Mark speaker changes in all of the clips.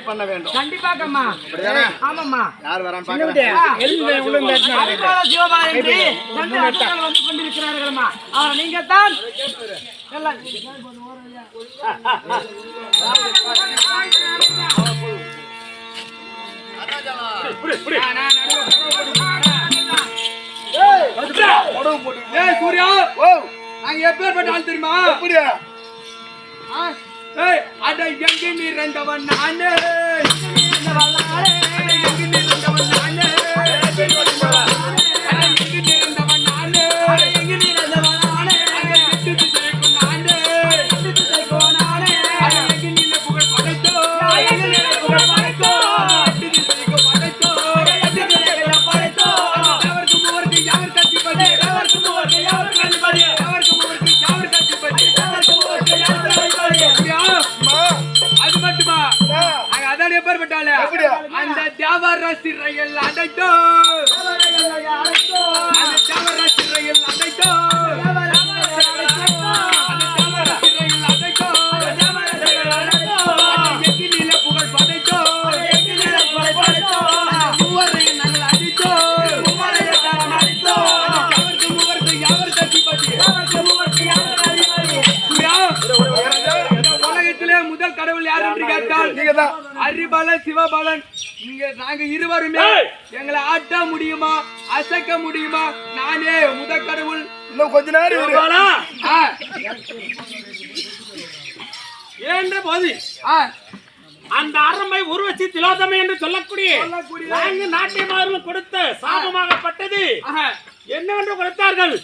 Speaker 1: மாதிரி பண்ண வேண்டும்.
Speaker 2: கண்டிப்பாக்கம்மா? ஆமாம்மா.
Speaker 1: யார்
Speaker 2: அசுரர்கள் வந்து கொண்டிருக்கிறார்கள்மா. அவரை நீங்க தான்
Speaker 3: சூர்யா!
Speaker 1: ஓ
Speaker 3: நாங்க எப்பேற்பட்ட ஆள் தெரியுமா?
Speaker 1: அப்படியா
Speaker 3: அதை அட எங்க நானே அந்த தேவர
Speaker 1: தான்
Speaker 3: அரிபாலன் சிவபாலன். இங்க நாங்க இருவருமே எங்களை ஆட்ட முடியுமா அசைக்க முடியுமா? நானே முதல் கடவுள்
Speaker 1: இன்னும் கொஞ்ச நேரம்
Speaker 4: என்ற போது அந்த அரம்பை உருவச்சி திலோதமை என்று சொல்லக்கூடிய நான்கு நாட்டியமார்கள் கொடுத்த சாபமாகப்பட்டது. என்னவென்று கொடுத்தார்கள்?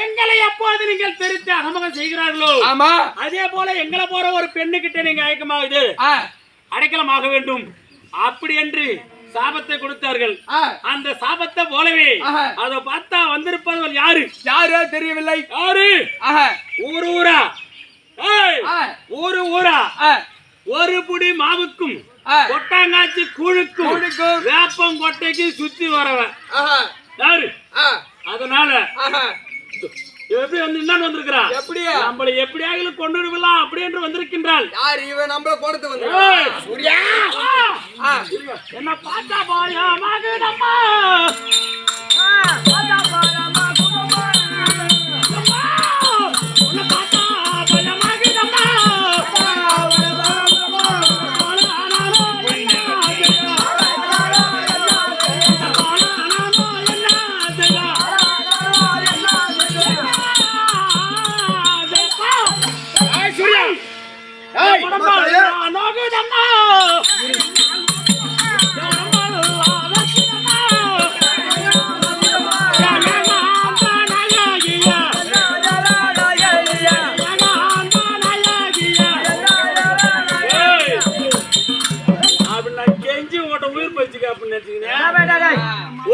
Speaker 4: எங்களை எப்போது நீங்கள் தெரித்து அகமகம் செய்கிறார்களோ?
Speaker 3: ஆமா.
Speaker 4: அதே போல எங்களை போற ஒரு பெண்ணுகிட்ட நீங்க ஐக்கமாகுது அடைக்கலமாக வேண்டும். அப்படி என்று சாபத்தை கொடுத்தார்கள். அந்த சாபத்தை போலவே. அதை பார்த்தா வந்திருப்பவர்கள் யாரு?
Speaker 3: யாரோ தெரியவில்லை.
Speaker 4: யாரு? ஊரு? ஊரா ஊரு? ஊரா ஒரு புடி மாவுக்கும் கொட்டாங்காச்சி கூழுக்கும். வேப்பம் கொட்டைக்கு சுத்தி வரவன். யாரு? அதனால எப்படி வந்து இன்னான்னு வந்திருக்கிறான்?
Speaker 3: எப்படியா?
Speaker 4: நம்மளை எப்படியாக கொண்டு விடலாம் அப்படி என்று வந்திருக்கின்றாள்.
Speaker 3: யார் இவன் நம்மள கொடுத்து வந்து
Speaker 4: என்ன பார்த்தா பயமாகுதம்மா அம்மா!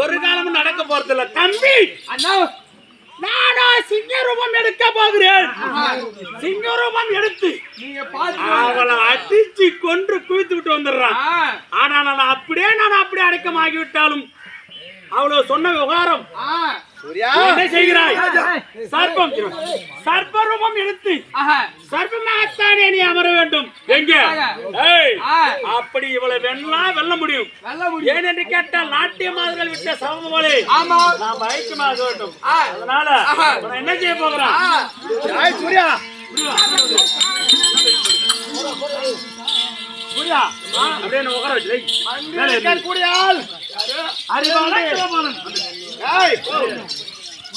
Speaker 4: ஒரு காலமும் நடக்க போறதில்ல. தம்பி நானா சிங்க ரூபம் எடுக்க போகிறேன். சிங்க ரூபம் எடுத்து அவளை அடிச்சு கொன்று குவித்து விட்டு வந்துடுறான். ஆனா நான் அப்படியே நான் அப்படியே அடக்கமாகி விட்டாலும் அவ்வளவு சொன்ன விவகாரம்
Speaker 3: ஆ,
Speaker 1: சூர்யா.
Speaker 4: என்ன செய்கிறாய்? சர்ப்பம். சர்ப்ப ரூபம் எடுத்து சர்ப்பமாகத்தானே நீ அமர வேண்டும்? எங்க? அப்படி இவளை வெல்ல முடியும்.
Speaker 3: வெல்ல முடியும்.
Speaker 4: ஏனென்று கேட்டால் நாட்டிய மாதிரிகள் விட்ட நாம் ஐக்கியமாக வேண்டும்.
Speaker 3: ஆ,
Speaker 4: அதனால நான் என்ன செய்ய போகிறான்?
Speaker 1: சூர்யா.
Speaker 4: புரியா அப்படியே நான் உட்கார வச்சு அறிவாளன்.
Speaker 1: ஏய்.